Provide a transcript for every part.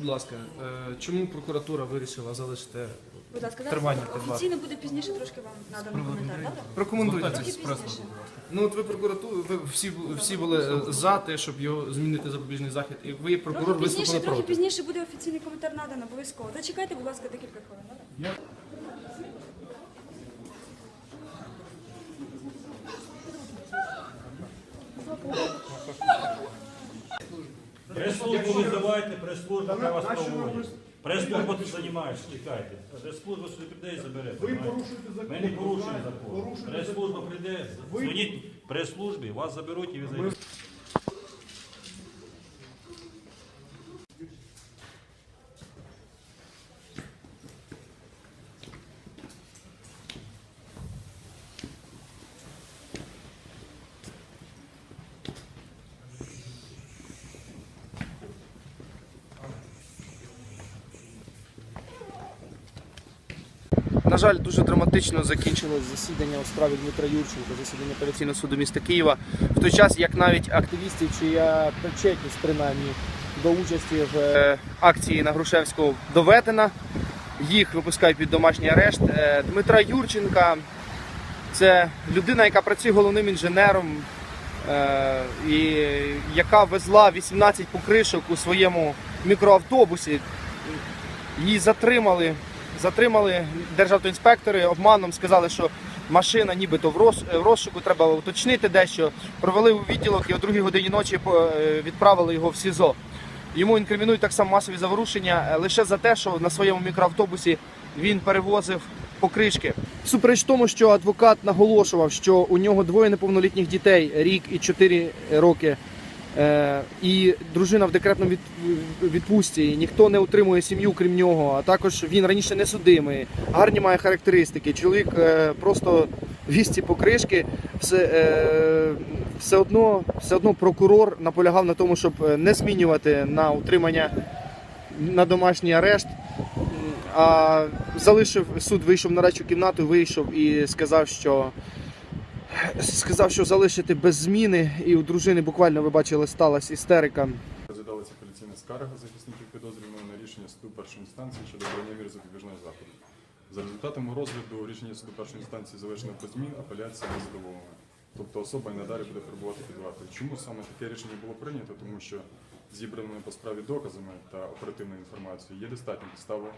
Будь ласка, е, чому прокуратура вирішила залишити Будь ласка, Тривання зараз триває. офіційно буде пізніше трошки вам надано коментар, добре? Прокоментуйте. Трохи пізніше. Ну от ви прокуратура, ви всі всі були е, за те, щоб його змінити запобіжний захід, і ви прокурор Трохи пізніше, виступили трохи проти. пізніше буде офіційний коментар надано, обов'язково. Зачекайте, будь ласка, декілька хвилин, Прес-службу визивайте, прес-служба для вас проводить. Прес-служба тут займаєшся, чекайте. Прес-служба своїх людей забере. Ви порушуєте закон. Ми не порушуємо закон. порушуєте Прес-служба прийде, дзвоніть прес-службі, вас заберуть і ви зайдете. На жаль, дуже драматично закінчилось засідання у справі Дмитра Юрченка, засідання апеляційного суду міста Києва. В той час, як навіть активістів, чия причетність принаймні до участі в е, акції на Грушевського доведена, їх випускають під домашній арешт. Е, Дмитра Юрченка це людина, яка працює головним інженером, е, і яка везла 18 покришок у своєму мікроавтобусі. Її затримали. Затримали державтоінспектори обманом, сказали, що машина нібито в в розшуку, треба уточнити дещо. Провели у відділок і о другій годині ночі е, відправили його в СІЗО. Йому інкримінують так само масові заворушення е, лише за те, що на своєму мікроавтобусі він перевозив покришки. Всупереч тому, що адвокат наголошував, що у нього двоє неповнолітніх дітей, рік і чотири роки. Е, і дружина в декретному від, відпустці, ніхто не утримує сім'ю, крім нього. А також він раніше не судимий, гарні має характеристики. Чоловік е, просто віз ці покришки. Все, е, все, одно, все одно прокурор наполягав на тому, щоб не змінювати на утримання на домашній арешт. А залишив суд, вийшов на речу кімнату, вийшов і сказав, що сказав, що залишити без зміни, і у дружини буквально ви бачили, сталася істерика. Розглядалася апеляційна скарга захисників підозрюваного на рішення суду першої інстанції щодо обрання мір запобіжного заходу. За результатами розгляду рішення суду першої інстанції завершено по змін, апеляція не задоволена. Тобто особа і надалі буде перебувати під вартою. Чому саме таке рішення було прийнято? Тому що зібраними по справі доказами та оперативною інформацією є достатньо підстави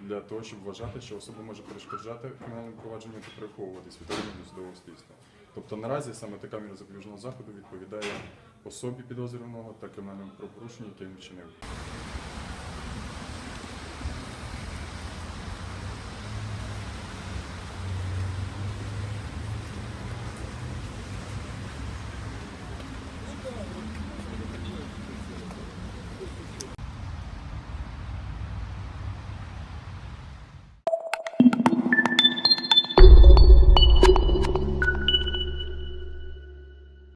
для того, щоб вважати, що особа може перешкоджати кримінальному провадженню та переховуватись від судового слідства. Тобто наразі саме така міра запобіжного заходу відповідає особі підозрюваного та кримінальному правопорушенню, яке він вчинив.